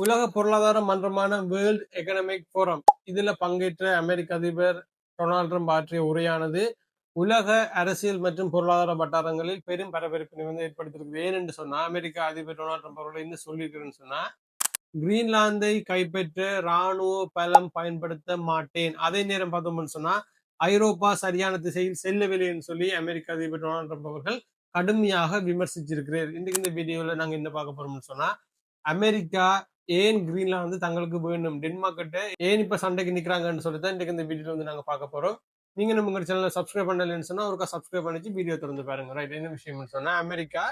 உலக பொருளாதார மன்றமான world economic forum இதுல பங்கேற்ற அமெரிக்க அதிபர் டொனால்ட் ட்ரம்ப் ஆற்றிய உரையானது உலக அரசியல் மற்றும் பொருளாதார வட்டாரங்களில் பெரும் பரபரப்பினை வந்து ஏற்படுத்தியிருக்கு. ஏனென்று சொன்னா அமெரிக்க அதிபர் டொனால்ட் ட்ரம்ப் அவர்கள் என்ன சொல்லியிருக்கிறேன்னு சொன்னா கிரீன்லாந்தை கைப்பற்ற ராணுவ பலம் பயன்படுத்த மாட்டேன். அதே நேரம் பார்த்தோம்னு சொன்னா ஐரோப்பா சரியான திசையில் செல்லவில்லைன்னு சொல்லி அமெரிக்க அதிபர் டொனால்ட் ட்ரம்ப் அவர்கள் கடுமையாக விமர்சிச்சிருக்கிறார். இன்றைக்கு இந்த வீடியோவில் நாங்கள் என்ன பார்க்க போறோம்னு சொன்னா அமெரிக்கா ஏன் கிரீன்லாந்து தங்களுக்கு வேணும் டென்மார்க் கிட்ட ஏன் இப்ப சண்டைக்கு நிக்கிறாங்கன்னு சொல்லி தான் இன்றைக்கு இந்த வீடியோ வந்து நாங்க பார்க்க போறோம். நீங்க நம்ம உங்க சேனலை சப்ஸ்கிரைப் பண்ணலன்னு சொன்னா ஒருக்கா சப்ஸ்கிரைப் பண்ணிச்சு வீடியோ திறந்து பாருங்க. ரைட் என்ன விஷயம்னு சொன்னா அமெரிக்கா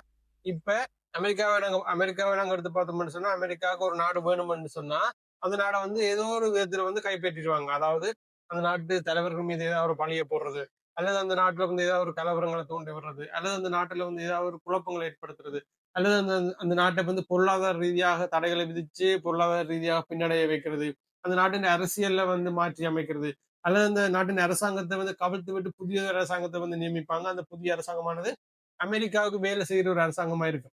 இப்ப அமெரிக்காவை நாங்க அமெரிக்காவை நாங்க எடுத்து பார்த்தோம்னு சொன்னா அமெரிக்காவுக்கு ஒரு நாடு வேணும்னு சொன்னா அந்த நாடை வந்து ஏதோ ஒரு விதத்துல வந்து கைப்பற்றிடுவாங்க. அதாவது அந்த நாட்டு தலைவர்கள் மீது ஏதாவது ஒரு பழிய போடுறது அல்லது அந்த நாட்டுல வந்து ஏதாவது ஒரு கலவரங்களை தூண்டி விடுறது அல்லது அந்த நாட்டுல வந்து ஏதாவது ஒரு குழப்பங்களை ஏற்படுத்துறது அல்லது அந்த அந்த நாட்டை வந்து பொருளாதார ரீதியாக தடைகளை விதிச்சு பொருளாதார ரீதியாக பின்னடைய வைக்கிறது. அந்த நாட்டின் அரசியல்ல வந்து மாற்றி அமைக்கிறது. அல்லது அந்த நாட்டின் அரசாங்கத்தை வந்து கவிழ்த்து விட்டு புதிய அரசாங்கத்தை வந்து நியமிப்பாங்க. அந்த புதிய அரசாங்கமானது அமெரிக்காவுக்கு வேலை செய்யற ஒரு அரசாங்கமா இருக்கும்.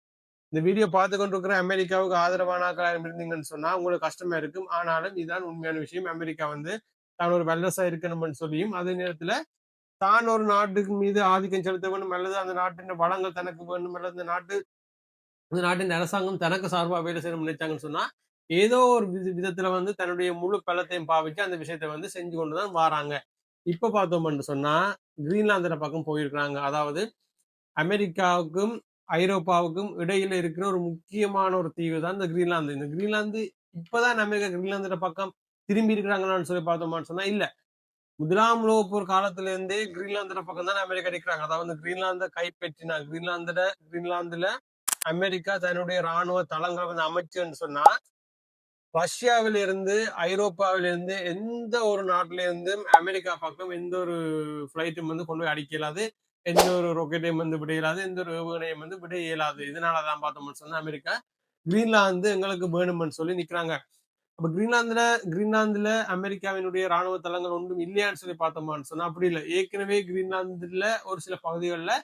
இந்த வீடியோ பார்த்து கொண்டிருக்கிற அமெரிக்காவுக்கு ஆதரவானாக்களா இருந்தீங்கன்னு சொன்னா உங்களுக்கு கஷ்டமா இருக்கும். ஆனாலும் இதுதான் உண்மையான விஷயம். அமெரிக்கா வந்து தான் ஒரு வல்லரசா இருக்கணும்னு சொல்லியும் அதே நேரத்துல தான் ஒரு நாட்டுக்கு மீது ஆதிக்கம் செலுத்த வேண்டும். அல்லது அந்த நாட்டின் வளங்கள் தனக்கு வேண்டும் அல்லது அந்த நாட்டு இந்த நாட்டின் அரசாங்கம் தனக்கு சார்பாக வேலை செய்ய நினைச்சாங்கன்னு சொன்னா ஏதோ ஒரு விதத்துல வந்து தன்னுடைய முழு பலத்தையும் பாவிச்சு அந்த விஷயத்தை வந்து செஞ்சு கொண்டுதான் வராங்க. இப்ப பார்த்தோம்னு சொன்னா கிரீன்லாந்திர பக்கம் போயிருக்கிறாங்க. அதாவது அமெரிக்காவுக்கும் ஐரோப்பாவுக்கும் இடையில இருக்கிற ஒரு முக்கியமான ஒரு தீவு தான் இந்த கிரீன்லாந்து. இந்த கிரீன்லாந்து இப்பதான் அமெரிக்கா கிரீன்லாந்திர பக்கம் திரும்பி இருக்கிறாங்களான்னு சொல்லி பார்த்தோமான்னு சொன்னா இல்ல. முதலாம் உலகப் போர் காலத்துல இருந்தே கிரீன்லாந்துட பக்கம் தான் அமெரிக்கா இருக்கிறாங்க அதாவது கிரீன்லாந்தை கைப்பற்றினா கிரீன்லாந்துல கிரீன்லாந்துல அமெரிக்கா தன்னுடைய ராணுவ தளங்களை வந்து அமைச்சுன்னு சொன்னா ரஷ்யாவில இருந்து ஐரோப்பாவில இருந்து எந்த ஒரு நாட்டில இருந்தும் அமெரிக்கா பக்கம் எந்த ஒரு ஃபிளைட்டும் வந்து கொண்டு போய் அடிக்க இயலாது எந்த ஒரு ரொக்கெட்டையும் வந்து விட இயலாது. எந்த ஒரு ஏவுகணையும் வந்து விட இயலாது. இதனாலதான் பார்த்தோம்னு சொன்னா அமெரிக்கா கிரீன்லாந்து எங்களுக்கு வேணும்னு சொல்லி நிக்கிறாங்க. அப்ப கிரீன்லாந்துல கிரீன்லாந்துல அமெரிக்காவினுடைய ராணுவ தளங்கள் ஒன்றும் இல்லையான்னு சொல்லி பார்த்தோமான்னு சொன்னா அப்படி இல்லை. ஏற்கனவே கிரீன்லாந்துல ஒரு சில பகுதிகளில்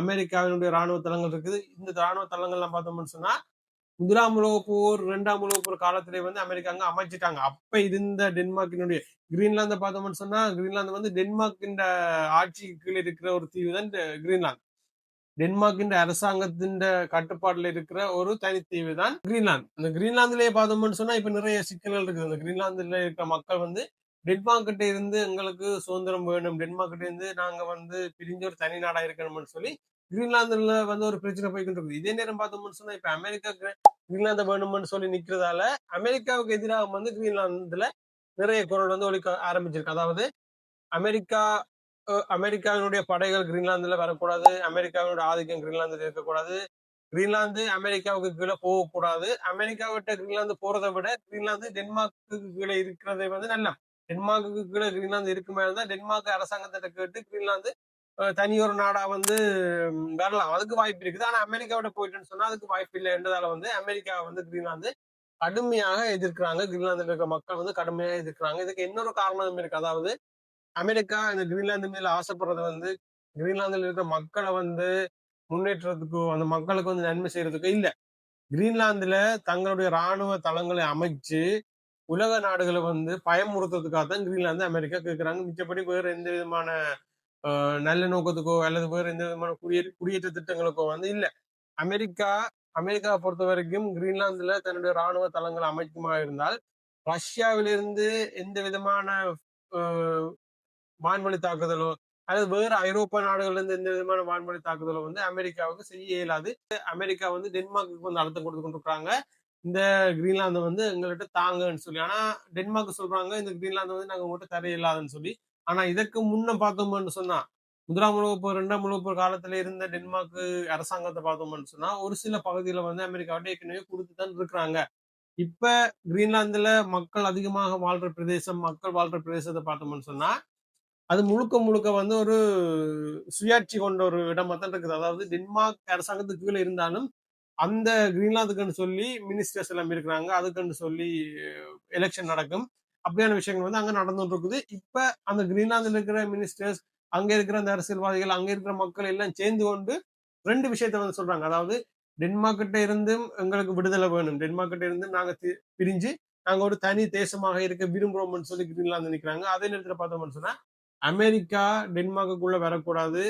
அமெரிக்காவினுடைய ராணுவ தளங்கள் இருக்குது. இந்த ராணுவ தளங்கள்லாம் பார்த்தோம்னு சொன்னா முதலாம் உலக போர் இரண்டாம் உலக போர் காலத்திலே வந்து அமெரிக்காங்க அமைச்சிட்டாங்க. அப்ப இருந்த டென்மார்க்கினுடைய கிரீன்லாந்தை பார்த்தோம்னு சொன்னா கிரீன்லாந்து வந்து டென்மார்க்கின் ஆட்சிக்கு கீழே இருக்கிற ஒரு தீவு தான் கிரீன்லாந்து. டென்மார்க்கின் அரசாங்கத்தின் கட்டுப்பாட்டில் இருக்கிற ஒரு தனித்தீவு தான் கிரீன்லாந்து. அந்த கிரீன்லாந்துலயே பார்த்தோம்னு சொன்னா இப்ப நிறைய சிக்கல்கள் இருக்குது. இந்த கிரீன்லாந்துல இருக்கிற மக்கள் வந்து டென்மார்க்கிட்ட இருந்து எங்களுக்கு சுதந்திரம் வேணும். டென்மார்க்கிட்ட இருந்து நாங்கள் வந்து பிரிஞ்ச ஒரு தனி நாடாக இருக்கணும்னு சொல்லி கிரீன்லாந்துல வந்து ஒரு பிரச்சனை போய்கிட்டு இருக்குது. இதே நேரம் பார்த்தோம்னு சொன்னா இப்ப அமெரிக்கா கிரீன்லாந்து வேணும்னு சொல்லி நிக்கிறதால அமெரிக்காவுக்கு எதிராக வந்து கிரீன்லாந்துல நிறைய குரல் வந்து ஒழிக்க ஆரம்பிச்சிருக்கு. அதாவது அமெரிக்கா அமெரிக்காவினுடைய படைகள் கிரீன்லாந்துல வரக்கூடாது. அமெரிக்காவினுடைய ஆதிக்கம் கிரீன்லாந்துல இருக்கக்கூடாது. கிரீன்லாந்து அமெரிக்காவுக்கு கீழே போகக்கூடாது. அமெரிக்காவிட்ட கிரீன்லாந்து போறதை விட கிரீன்லாந்து டென்மார்க்கு கீழே இருக்கிறதே வந்து நல்லா டென்மார்க்கு கீழே கிரீன்லாந்து இருக்கு மேலதான் டென்மார்க் அரசாங்கத்திட்ட கேட்டு கிரீன்லாந்து தனி ஒரு நாடா வந்து வரலாம். அதுக்கு வாய்ப்பு இருக்குது. ஆனா அமெரிக்காவோட போயிட்டுன்னு சொன்னா அதுக்கு வாய்ப்பு இல்லை என்றதால வந்து அமெரிக்கா வந்து கிரீன்லாந்து கடுமையாக எதிர்க்கிறாங்க. கிரீன்லாந்துல இருக்க மக்கள் வந்து கடுமையாக எதிர்க்கிறாங்க. இதுக்கு இன்னொரு காரணம் இருக்கு. அதாவது அமெரிக்கா இந்த கிரீன்லாந்து மேல ஆசைப்படுறது வந்து கிரீன்லாந்துல இருக்கிற மக்களை வந்து முன்னேற்றத்துக்கு அந்த மக்களுக்கு வந்து நன்மை செய்யறதுக்கு இல்ல. கிரீன்லாந்துல தங்களுடைய ராணுவ தளங்களை அமைச்சு உலக நாடுகளை வந்து பயமுறுத்துறதுக்காக தான் கிரீன்லாந்து அமெரிக்கா கேட்குறாங்க மிச்சப்படி வேறு எந்த விதமான நல்ல நோக்கத்துக்கோ அல்லது வேறு எந்த விதமான குடியேற்ற குடியேற்ற திட்டங்களுக்கோ வந்து இல்லை. அமெரிக்கா அமெரிக்காவை பொறுத்த வரைக்கும் கிரீன்லாந்துல தன்னுடைய ராணுவ தளங்கள் அமைக்குமா இருந்தால் ரஷ்யாவிலிருந்து எந்த விதமான வான்வழி தாக்குதலோ அல்லது வேறு ஐரோப்பா நாடுகள்லேருந்து எந்த விதமான வான்வழி தாக்குதலோ வந்து அமெரிக்காவுக்கு செய்ய இயலாது. அமெரிக்கா வந்து டென்மார்க்கு வந்து அழுத்தம் கொடுத்து கொண்டிருக்கிறாங்க. இந்த கிரீன்லாந்து வந்து எங்கள்கிட்ட தாங்கன்னு சொல்லி. ஆனா டென்மார்க் சொல்றாங்க இந்த கிரீன்லாந்து வந்து நாங்க உங்கள்கிட்ட தர இல்லாதன்னு சொல்லி. ஆனா இதற்கு முன்ன பார்த்தோம்னு சொன்னா முதலாம் உலக போர் இரண்டாம் உலக போர் காலத்துல இருந்த டென்மார்க் அரசாங்கத்தை பார்த்தோம்னு சொன்னா ஒரு சில பகுதியில வந்து அமெரிக்காவிட்ட ஏற்கனவே கொடுத்து தான் இருக்கிறாங்க. இப்ப கிரீன்லாந்துல மக்கள் அதிகமாக வாழ்ற பிரதேசம் மக்கள் வாழ்ற பிரதேசத்தை பார்த்தோம்னு சொன்னா அது முழுக்க முழுக்க வந்து ஒரு சுயாட்சி கொண்ட ஒரு இடமா தான் இருக்குது. அதாவது டென்மார்க் அரசாங்கத்துக்கு கீழே இருந்தாலும் அந்த கிரீன்லாந்துக்குன்னு சொல்லி மினிஸ்டர்ஸ் எல்லாம் இருக்கிறாங்க. அதுக்குன்னு சொல்லி எலெக்ஷன் நடக்கும். அப்படியான விஷயங்கள் வந்து அங்க நடந்துட்டு இருக்குது இப்ப அந்த கிரீன்லாந்துல இருக்கிற மினிஸ்டர்ஸ் அங்க இருக்கிற அந்த அரசியல்வாதிகள் அங்க இருக்கிற மக்கள் எல்லாம் சேர்ந்து கொண்டு ரெண்டு விஷயத்த வந்து சொல்றாங்க. அதாவது டென்மார்க் கிட்ட இருந்தும் எங்களுக்கு விடுதலை வேணும். டென்மார்க் கிட்ட இருந்தும் நாங்க பிரிஞ்சு நாங்க ஒரு தனி தேசமாக இருக்க விரும்புறோம்னு சொல்லி கிரீன்லாந்து நிற்கிறாங்க அதே நேரத்தில் பார்த்தோம்னு சொன்னா அமெரிக்கா டென்மார்க்குள்ள வரக்கூடாது.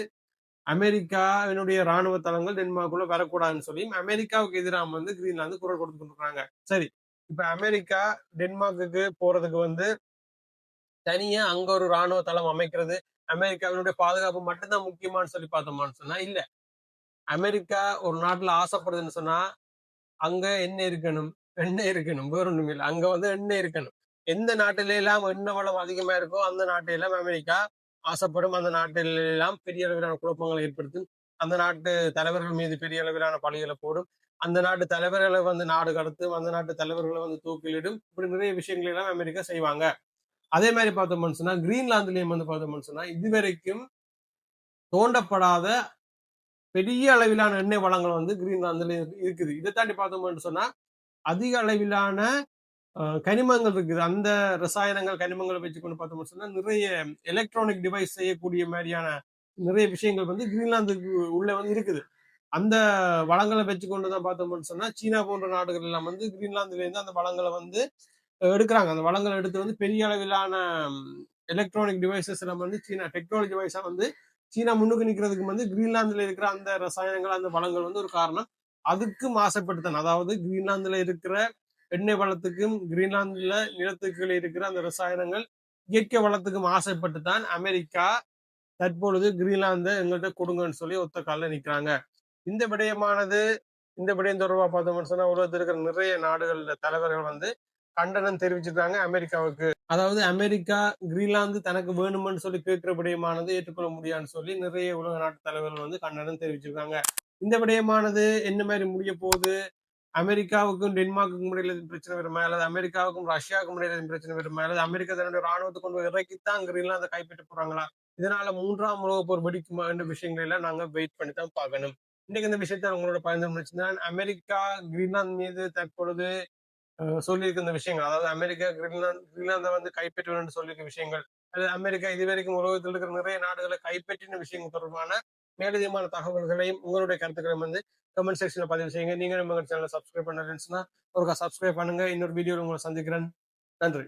அமெரிக்காவினுடைய ராணுவ தளங்கள் டென்மார்க்குள்ள வரக்கூடாதுன்னு சொல்லி அமெரிக்காவுக்கு எதிராக வந்து கிரீன்லாந்து குரல் கொடுத்து இருக்காங்க. சரி இப்ப அமெரிக்கா டென்மார்க்குக்கு போறதுக்கு வந்து தனியா அங்க ஒரு ராணுவ தளம் அமைக்கிறது அமெரிக்காவினுடைய பாதுகாப்பு மட்டும்தான் முக்கியமான்னு சொல்லி பார்த்தோமான்னு சொன்னா இல்ல. அமெரிக்கா ஒரு நாட்டுல ஆசைப்படுதுன்னு சொன்னா அங்க என்ன இருக்கணும் எண்ணெய் இருக்கணும் வேற ஒண்ணும் இல்லை. அங்க வந்து எண்ணெய் இருக்கணும். எந்த நாட்டில எல்லாம் எண்ணெய் வளம் அதிகமா இருக்கோ அந்த நாட்டிலெல்லாம் அமெரிக்கா ஆசைப்படும். அந்த நாட்டில் எல்லாம் பெரிய அளவிலான குழப்பங்களை ஏற்படுத்தும் அந்த நாட்டு தலைவர்கள் மீது பெரிய அளவிலான பழிகளை போடும். அந்த நாட்டு தலைவர்களை வந்து நாடு கடத்தும் அந்த நாட்டு தலைவர்களை வந்து தூக்கிலிடும். இப்படி நிறைய விஷயங்கள் எல்லாம் அமெரிக்கா செய்வாங்க. அதே மாதிரி பார்த்தோம்னு சொன்னா கிரீன்லாந்துலயும் வந்து பார்த்தோம்னு சொன்னா இதுவரைக்கும் தோண்டப்படாத பெரிய அளவிலான எண்ணெய் வளங்கள் வந்து கிரீன்லாந்துல இருக்குது. இதை தாண்டி பார்த்தோம்னு சொன்னா அதிக அளவிலான கனிமங்கள் இருக்குது. அந்த ரசாயனங்கள் கனிமங்களை வச்சுக்கொண்டு பார்த்தோம்னு சொன்னால் நிறைய எலக்ட்ரானிக் டிவைஸ் செய்யக்கூடிய மாதிரியான நிறைய விஷயங்கள் வந்து கிரீன்லாந்துக்கு உள்ளே வந்து இருக்குது. அந்த வளங்களை வச்சுக்கொண்டு தான் பார்த்தோம்னு சொன்னால் சீனா போன்ற நாடுகள் எல்லாம் வந்து கிரீன்லாந்துலேருந்து அந்த வளங்களை வந்து எடுக்கிறாங்க. அந்த வளங்களை எடுத்து வந்து பெரிய அளவிலான எலக்ட்ரானிக் டிவைசஸ் எல்லாம் வந்து சீனா டெக்னாலஜி வைஸாக வந்து சீனா முன்னுக்கு நிற்கிறதுக்கு வந்து கிரீன்லாந்துல இருக்கிற அந்த ரசாயனங்கள் அந்த வளங்கள் வந்து ஒரு காரணம். அதுக்கு ஆசைப்பட்டுத்தான் அதாவது கிரீன்லாந்துல இருக்கிற எண்ணெய் வளத்துக்கும் கிரீன்லாந்துல நிலத்துக்குள்ள இருக்கிற அந்த ரசாயனங்கள் இயற்கை வளத்துக்கும் ஆசைப்பட்டு தான் அமெரிக்கா தற்பொழுது கிரீன்லாந்து எங்கள்கிட்ட கொடுங்கன்னு சொல்லி ஒத்த காலில் நிக்கிறாங்க. இந்த விடயமானது இந்த விடயம் தொடர்பாக பார்த்தோம்னு சொன்னா உலகத்தில் இருக்கிற நிறைய நாடுகளில் தலைவர்கள் வந்து கண்டனம் தெரிவிச்சிருக்காங்க அமெரிக்காவுக்கு. அதாவது அமெரிக்கா கிரீன்லாந்து தனக்கு வேணுமென்னு சொல்லி கேட்கிற விடயமானது ஏற்றுக்கொள்ள முடியாதுன்னு சொல்லி நிறைய உலக நாட்டு தலைவர்கள் வந்து கண்டனம் தெரிவிச்சிருக்காங்க. இந்த விடயமானது என்ன மாதிரி முடிய போகுது? அமெரிக்காவுக்கும் டென்மார்க்குக்கும் இடையில பிரச்சனை வருமா? அல்லது அமெரிக்காவுக்கும் ரஷ்யாவுக்கும் இடையில பிரச்சனை வருமா? அல்லது அமெரிக்கா தன்னுடைய ராணுவத்தை கொண்டு போய் இறக்கித்தான் கிரீன்லாந்தை கைப்பற்ற போறாங்களா? இதனால மூன்றாம் உலக போர் வெடிக்குமா என்ற விஷயங்களை எல்லாம் நாங்க வெயிட் பண்ணி தான் பார்க்கணும். இன்னைக்கு இந்த விஷயத்தை உங்களோட பயந்து அமெரிக்கா கிரீன்லாந்து மீது தற்பொழுது சொல்லியிருக்கிற சொல்லியிருக்க இந்த விஷயங்கள் அதாவது அமெரிக்கா கிரீன்லாந்து கிரீன்லாந்தை வந்து கைப்பற்றுவேன் சொல்லியிருக்க விஷயங்கள் அல்லது அமெரிக்கா இதுவரைக்கும் உலகத்தில் இருக்கிற நிறைய நாடுகளை கைப்பற்றின விஷயங்கள் தொடர்பான மேலதிகமான தகவல்களையும் உங்களுடைய கருத்துக்களையும் வந்து கமெண்ட் செக்ஷன்ல பதிவு செய்யுங்க. நீங்க நம்ம சேனலை சப்ஸ்கிரைப் பண்ணுறேன்னா ஒருக்கா சப்ஸ்கிரைப் பண்ணுங்க. இன்னொரு வீடியோவில் உங்களை சந்திக்கிறேன். நன்றி.